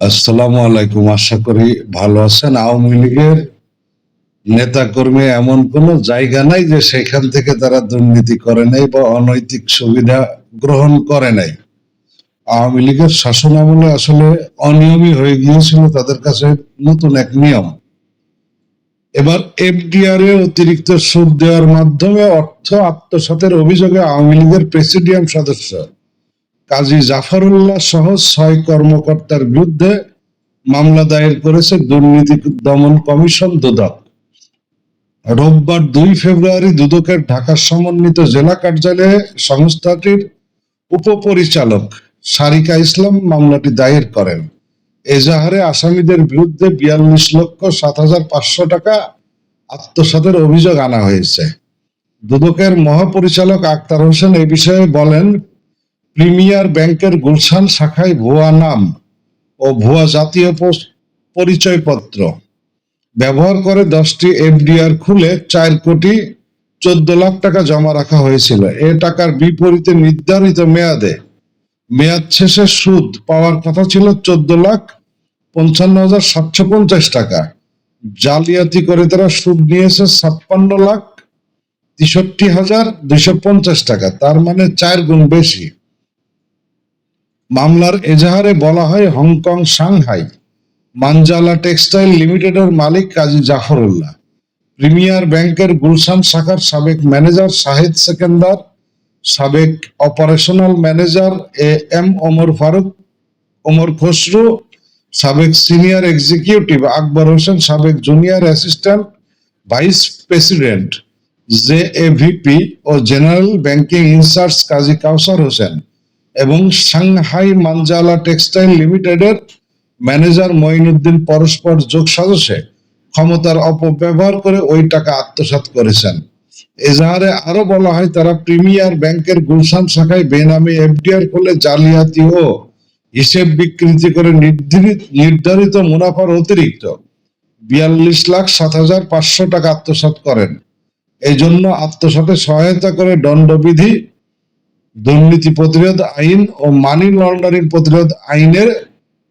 আসসালামু আলাইকুম। আশা করি ভালো আছেন। আওয়ামী লীগের নেতা কর্মী এমন কোন জায়গা নাই যে সেখান থেকে তারা দুর্নীতি করে নাই বা অনৈতিক সুবিধা গ্রহণ করে নাই। আওয়ামী লীগের শাসন আমলে আসলে অনিয়মই হয়ে গিয়েছিল তাদের কাছে নতুন এক নিয়ম। এবার এফডিআর এ অতিরিক্ত সুদ দেওয়ার মাধ্যমে অর্থ আত্মসাতের অভিযোগে আওয়ামী লীগের প্রেসিডিয়াম সদস্য কাজী জাফরুল্লাহ সহ ছয় কর্মকর্তার বিরুদ্ধে মামলা দায়ের করেছে দুর্নীতি দমন কমিশন দুদক। রোববার দুই ফেব্রুয়ারি দুদকের ঢাকা সমন্বিত জেলা কার্যালয়ে সংস্থাটির উপপরিচালক সারিকা ইসলাম মামলাটি দায়ের করেন। এজাহারে আসামিদের বিরুদ্ধে বিয়াল্লিশ লক্ষ সাত হাজার পাঁচশো টাকা আত্মসাতের অভিযোগ আনা হয়েছে। দুদকের মহাপরিচালক আক্তার হোসেন এই বিষয়ে বলেন প্রিমিয়ার ব্যাংকের গুলশান শাখায় ভুয়া নাম ও ভুয়া জাতীয় পরিচয়পত্র। ব্যবহার করে দশটি এফডিআর খুলে চার কোটি চোদ্দ লাখ টাকা জমা রাখা হয়েছিল। এ টাকার বিপরীতে নির্ধারিত মেয়াদে মেয়াদ শেষে সুদ পাওয়ার কথা ছিল চোদ্দ লাখ পঞ্চান্ন হাজার সাতশো পঞ্চাশ টাকা। জালিয়াতি করে তারা সুদ নিয়েছে ছাপ্পান্ন লাখ তেষট্টি হাজার দুইশো পঞ্চাশ টাকা, তার মানে চার গুণ বেশি। মামলার এজাহারে বলা হয় হংকং সাংহাই। মানজালা টেক্সটাইল লিমিটেডের মালিক কাজী জাফরুল্লাহ। প্রিমিয়ার ব্যাংকের গুলশান শাখার সাবেক ম্যানেজার শাহিদ সেকেন্দার, সাবেক operational manager A M Omar Faruk, Omar Khasru, সাবেক সিনিয়র এক্সিকিউটিভ আকবর হোসেন, সাবেক junior assistant vice president J AVP ও general banking incharge Kazi Kawsar Hossain. এবং সাংহাই মানজালা টেক্সটাইল লিমিটেডের ম্যানেজার মঈনুদ্দিন পরস্পর যোগ সাজসে ক্ষমতার অপব্যবহার করে ওই টাকা আত্মসাৎ করেছেন। এজাহারে আরও বলা হয়, তারা প্রিমিয়ার ব্যাংকের গুলশান শাখায় বেনামে এফডিআর খুলে জালিয়াতি ও হিসেব বিকৃতি করে নির্ধারিত মুনাফার অতিরিক্ত বিয়াল্লিশ লাখ সাত হাজার পাঁচশো টাকা আত্মসাৎ করেন। এই জন্য আত্মসাতে সহায়তা করে দণ্ডবিধি দুর্নীতি প্রতিরোধ আইন ও মানি লন্ডারিং প্রতিরোধ আইনের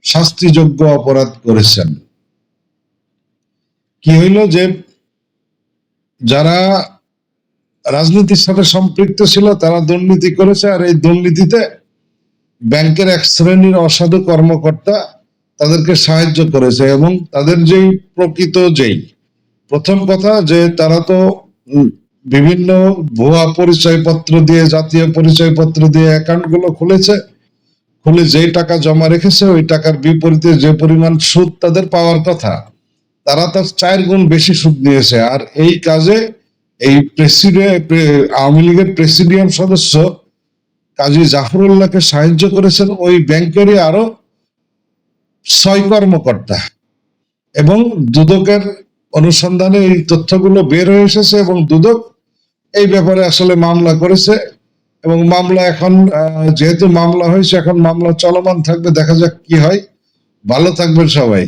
শাস্তিযোগ্য অপরাধ করেছেন। কি হইল যে যারা রাজনীতির সাথে সম্পৃক্ত ছিল তারা দুর্নীতি করেছে আর এই দুর্নীতিতে ব্যাংকের এক শ্রেণির অসাধু কর্মকর্তা তাদেরকে সাহায্য করেছে এবং তাদের যেই প্রকৃত যেই। প্রথম কথা যে তারা তো বিভিন্ন ভুয়া পরিচয়পত্র দিয়ে, জাতীয় পরিচয়পত্র দিয়ে অ্যাকাউন্টগুলো খুলেছে। খুলে যেই টাকা জমা রেখেছে, ওই টাকার বিপরীতে যে পরিমাণ সুদ তাদের পাওয়ার কথা, তারা তার চার গুণ বেশি সুদ নিয়েছে। আর এই কাজে এই প্রেসিডেন্ট আওয়ামী লীগের প্রেসিডিয়াম সদস্য কাজী জাফরুল্লাহকে সাহায্য করেছেন ওই ব্যাংকেরই আরও ছয় কর্মকর্তা। এবং দুদকের অনুসন্ধানে এই তথ্যগুলো বের হয়ে এসেছে এবং দুদক এই ব্যাপারে আসলে মামলা করেছে এবং মামলা এখন যেহেতু মামলা হয়েছে, এখন মামলা চলমান থাকবে, দেখা যাক কি হয়। ভালো থাকবেন সবাই।